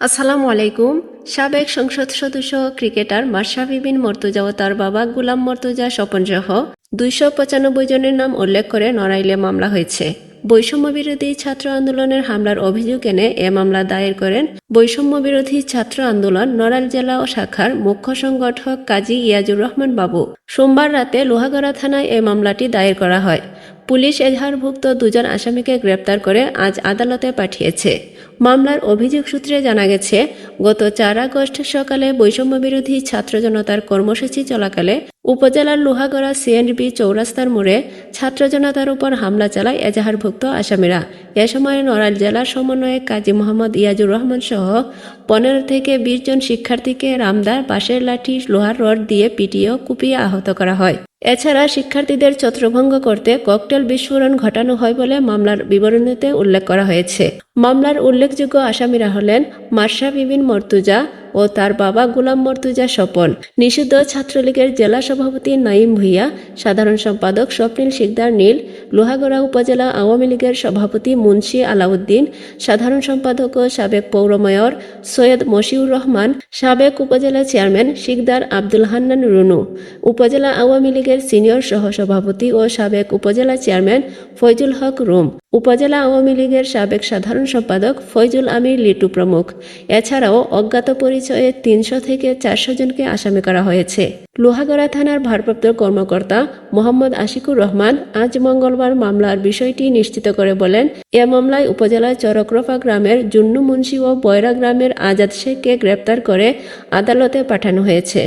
আসসালামু আলাইকুম। সাবেক সংসদ সদস্য, ক্রিকেটার মাশরাফি বিন মর্তুজা ও তার বাবা গুলাম মর্তুজা স্বপন সহ দুইশো পঁচানব্বই জনের নাম উল্লেখ করে নড়াইলে মামলা হয়েছে। বৈষম্য বিরোধী ছাত্র আন্দোলনের হামলার অভিযোগ এনে এ মামলা দায়ের করেন বৈষম্য বিরোধী ছাত্র আন্দোলন নড়াইল জেলা ও শাখার মুখ্য সংগঠক কাজী ইয়াজুর রহমান বাবু। সোমবার রাতে লোহাগড়া থানায় এ মামলাটি দায়ের করা হয়। পুলিশ এজাহারভুক্ত দুজন আসামিকে গ্রেপ্তার করে আজ আদালতে পাঠিয়েছে। মামলার অভিযোগ সূত্রে জানা গেছে, গত চার আগস্ট সকালে বৈষম্য বিরোধী ছাত্র জনতার কর্মসূচি চলাকালে উপজেলার লোহাগড়া সিএনবি চৌরাস্তার মোড়ে ছাত্র জনতার উপর হামলা চালায় এজাহারভুক্ত আসামিরা। এ সময় নড়াইল জেলার সমন্বয়ক কাজী মোহাম্মদ ইয়াজুর রহমান সহ পনেরো থেকে বিশ জন শিক্ষার্থীকে রামদার বাঁশের লাঠি, লোহার রড দিয়ে পিটিয়ে কুপিয়ে আহত করা হয়। এছাড়া শিক্ষার্থীদের ছত্রভঙ্গ করতে ককটেল বিস্ফোরণ ঘটানো হয় বলে মামলার বিবরণীতে উল্লেখ করা হয়েছে। মামলার উল্লেখযোগ্য আসামিরা হলেন মার্শা বিবিন মর্তুজা ও তার বাবা গুলাম মর্তুজা স্বপন। নিষিদ্ধ ছাত্রলীগের জেলা সভাপতি নাইম ভুইয়া, সাধারণ সম্পাদক স্বপ্নীল শিকদার নীল, লোহাগড়া উপজেলা আওয়ামী লীগের সভাপতি মুন্সি আলাউদ্দিন, সাধারণ সম্পাদক ও সাবেক পৌর মেয়র সৈয়দ মশিউর রহমান, সাবেক উপজেলা চেয়ারম্যান শিকদার আব্দুল হান্নান রুনু, উপজেলা আওয়ামী লীগের সিনিয়র সহসভাপতি ও সাবেক উপজেলা চেয়ারম্যান ফয়জুল হক রুম। উপজেলা আওয়ামী লীগের সাবেক সাধারণ সম্পাদক ফয়জুল আমির লিটু প্রমুখ। এছাড়াও অজ্ঞাত পরিচয়ে তিনশো থেকে চারশো জনকে আসামি করা হয়েছে। লোহাগড়া থানার ভারপ্রাপ্ত কর্মকর্তা মোহাম্মদ আশিকুর রহমান আজ মঙ্গলবার মামলার বিষয়টি নিশ্চিত করে বলেন, এ মামলায় উপজেলার চরকরফা গ্রামের জুন্নু মুন্সি ও বয়রা গ্রামের আজাদ শেখকে গ্রেপ্তার করে আদালতে পাঠানো হয়েছে।